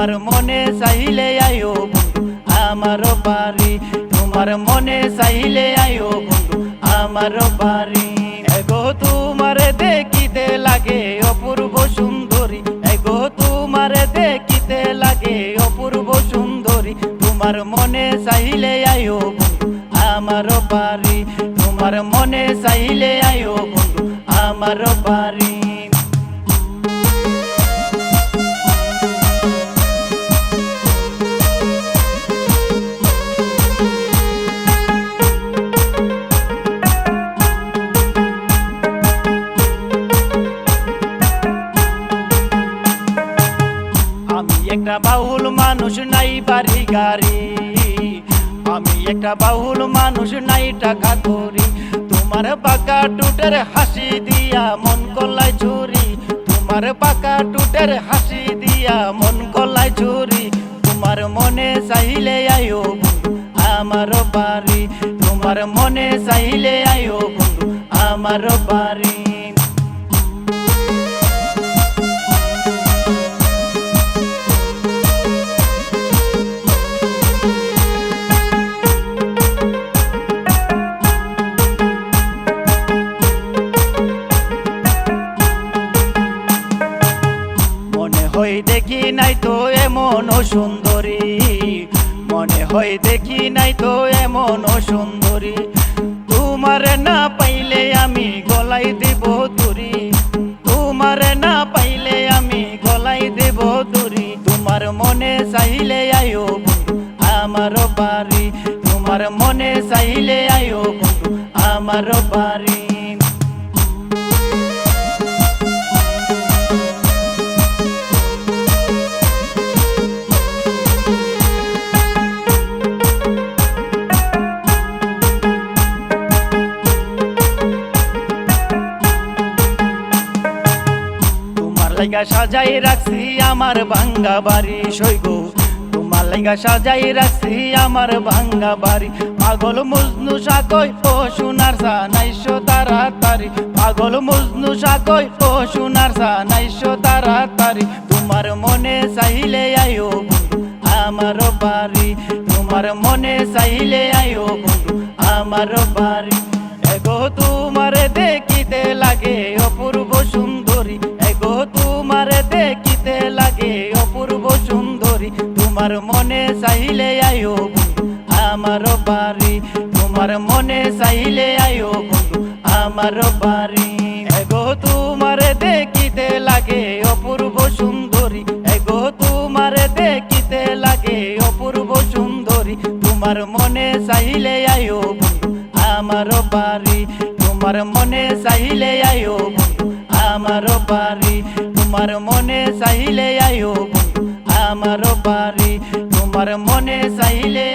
তোমার মনে চাইলে আয়ো বন্ধু, আমার বাড়ি। তোমার মনে চাইলে আয়ো বন্ধু, আমার বাড়ি। এগো তোমার দেখিতে লাগে অপূর্ব সুন্দরী। এগো তোমার দেখিতে লাগে অপূর্ব সুন্দরী। তোমার মনে চাইলে আয়ো বন্ধু, আমার বাড়ি। তোমার মনে চাইলে আয়ো বন্ধু, আমার বাড়ি। বাউল মানুষ নাই বাড়ি গাড়ি। আমি একটা বাউল মানুষ নাই টাকা করি। তোমার বাঁকা টুটের হাসি দিয়া মন কলাই চুরি তোমার বাঁকা টুটের হাসি দিয়া মন কলাই চুরি তোমার মনে চাইলে আয়ো আমার বাড়ি। তোমার মনে চাইলে আয়ো আমার বাড়ি। নাই তো এমন সুন্দরী। মনে হয় দেখি নাই তো এমন সুন্দরী। তোমার না পাইলে আমি গলাই দেব তুরি তোমার না পাইলে আমি গলাই দেব তুরি তোমার মনে চাইলে আয়ো আমার বাড়ি। তোমার মনে চাইলে আয়ো আমার বাড়ি। লাইগা সাজাই রাখছি আমার ভাঙ্গা বাড়ি সইগ তোমার লাইগা সাজাই রাখছি আমার ভাঙ্গা বাড়ি। পাগল মুজনু সাকই, ও সোনার সা নাইশো তাড়াতাড়ি। পাগল মুজনু সাকই, ও সোনার সা নাইশো তাড়াতাড়ি। তোমার মনে চাইলে আয়ো আমার বাড়ি। তোমার মনে চাইলে আয়ো আমার বাড়ি। এগো তোমার দেখিতে লাগে অপূর্ব আমার বাড়ি। তোমার মনে চাইলে আয়ো বন্ধু, আমার বাড়ি। এগো, তোমার দেখিতে লাগে অপূর্ব সুন্দরী। এগো, তোমার দেখিতে লাগে অপূর্ব সুন্দরী। তোমার মনে চাইলে আয়ো বন্ধু, আমার বাড়ি। তোমার মনে চাইলে আয়ো বন্ধু, আমার বাড়ি। তোমার মনে চাইলে আয়ো বন্ধু, আমার বাড়ি। তোমার মনে চাইলে